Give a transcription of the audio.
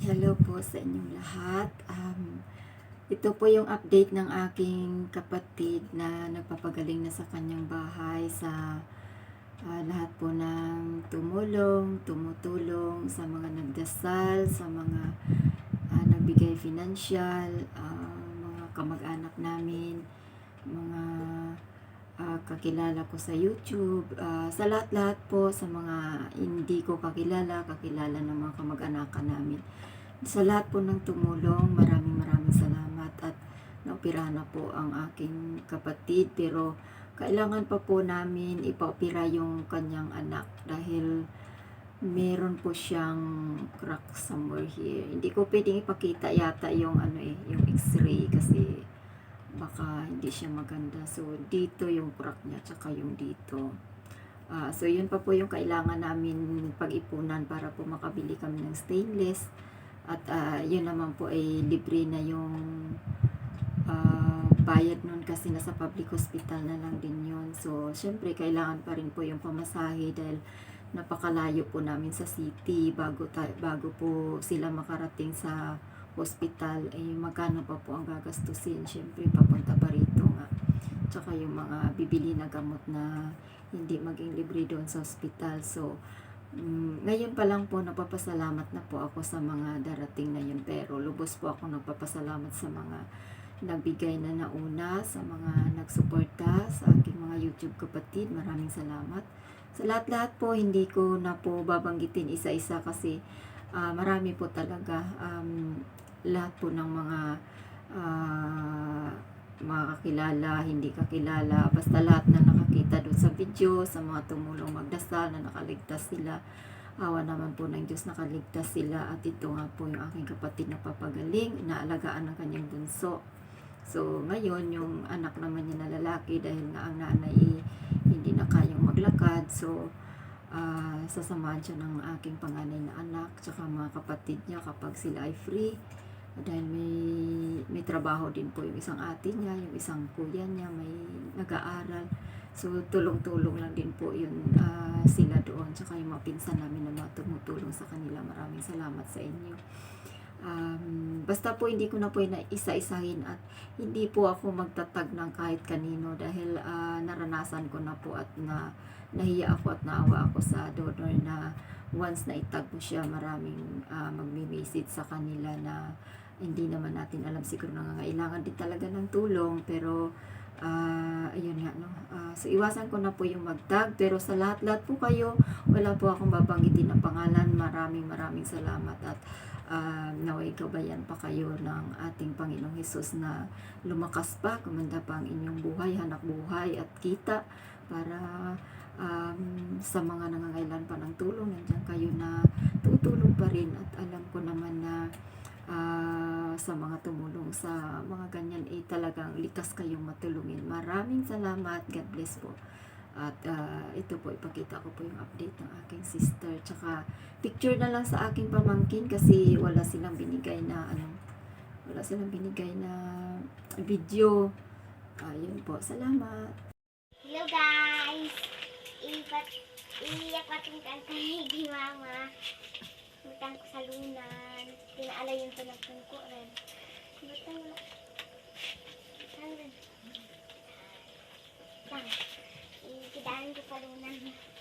Hello po sa inyong lahat. Um, ito po yung update ng aking kapatid na nagpapagaling na sa kanyang bahay sa ah, lahat po ng tumulong, tumutulong sa mga nagdasal, sa mga ah, nagbigay financial, ah, mga kamag-anak namin, mga ah, kakilala ko sa YouTube, ah, sa lahat-lahat po sa mga hindi ko kakilala, kakilala ng mga kamag-anakan namin. Sa lahat po ng tumulong, maraming maraming salamat at naoperahan na po ang aking kapatid pero kailangan pa po namin ipaopera yung kanyang anak dahil meron po siyang crack somewhere here. Hindi ko pwedeng ipakita yata yung ano eh, yung x-ray kasi baka hindi siya maganda. So, dito yung crack niya, tsaka yung dito. Ah, so, yun pa po yung kailangan namin pag-ipunan para po makabili kami ng stainless. At ah, yun naman po ay libre na yung ah, bayad nun kasi nasa public hospital na lang din yun. So, syempre, kailangan pa rin po yung pamasahe dahil napakalayo po namin sa city bago, bago po sila makarating sa hospital. Eh, magkano pa po ang gagastusin? Syempre, papunta pa rito nga. Tsaka yung mga bibili na gamot na hindi maging libre doon sa hospital. So, Mm, ngayon pa lang po napapasalamat na po ako sa mga darating na yun pero lubos po ako nagpapasalamat sa mga nagbigay na nauna sa mga nagsuporta sa aking mga YouTube kapatid maraming salamat sa lahat-lahat po hindi ko na po babanggitin isa-isa kasi ah, marami po talaga um, lahat po ng mga ah, mga kakilala, hindi kakilala, basta lahat na nakakita doon sa video, sa mga tumulong magdasal na nakaligtas sila. Awa naman po ng Diyos nakaligtas sila at ito nga po yung aking kapatid na papagaling, inaalagaan ng kanyang bunso. So, ngayon, yung anak naman niya na lalaki dahil nga ang nanay hindi na kayang maglakad. So, ah, sasamahan siya ng aking panganay na anak tsaka mga kapatid niya kapag sila ay free dahil may may trabaho din po yung isang ate niya, yung isang kuya niya, may nag-aaral. So, tulong-tulong lang din po yun ah, sila doon. Tsaka yung mga pinsan namin na mga tumutulong sa kanila. Maraming salamat sa inyo. Um, basta po hindi ko na po na isa-isahin at hindi po ako magtatag ng kahit kanino dahil ah, naranasan ko na po at na nahiya ako at naawa ako sa donor na once na itag mo siya maraming uh, magmi-visit sa kanila na hindi naman natin alam siguro nangangailangan din talaga ng tulong. Pero ah ayun nga no? Ah, so iwasan ko na po yung magtag pero sa lahat-lahat po kayo wala po akong babanggitin ng pangalan. Maraming maraming salamat at ah, naway gabayan pa kayo ng ating Panginoong Hesus na lumakas pa, kumanda pa ang inyong buhay, hanap buhay at kita para um, sa mga nangangailan pa ng tulong, nandiyan kayo na tutulong pa rin. At alam ko naman na ah, sa mga tumulong sa mga ganyan eh talagang likas kayong matulungin. Maraming salamat. God bless po. At ah, ito po, ipakita ko po yung update ng aking sister. Tsaka picture na lang sa aking pamangkin kasi wala silang binigay na ano, wala silang binigay na video. Ayun po. Salamat. Hello guys! Ipat, iiyak itong kanta ni Mama. Utang ko sa lunan. Tinaala yung pinagtang ko rin. Butang mo. Butang rin. Butang. Ikidaan ko sa lunan. Ikidaan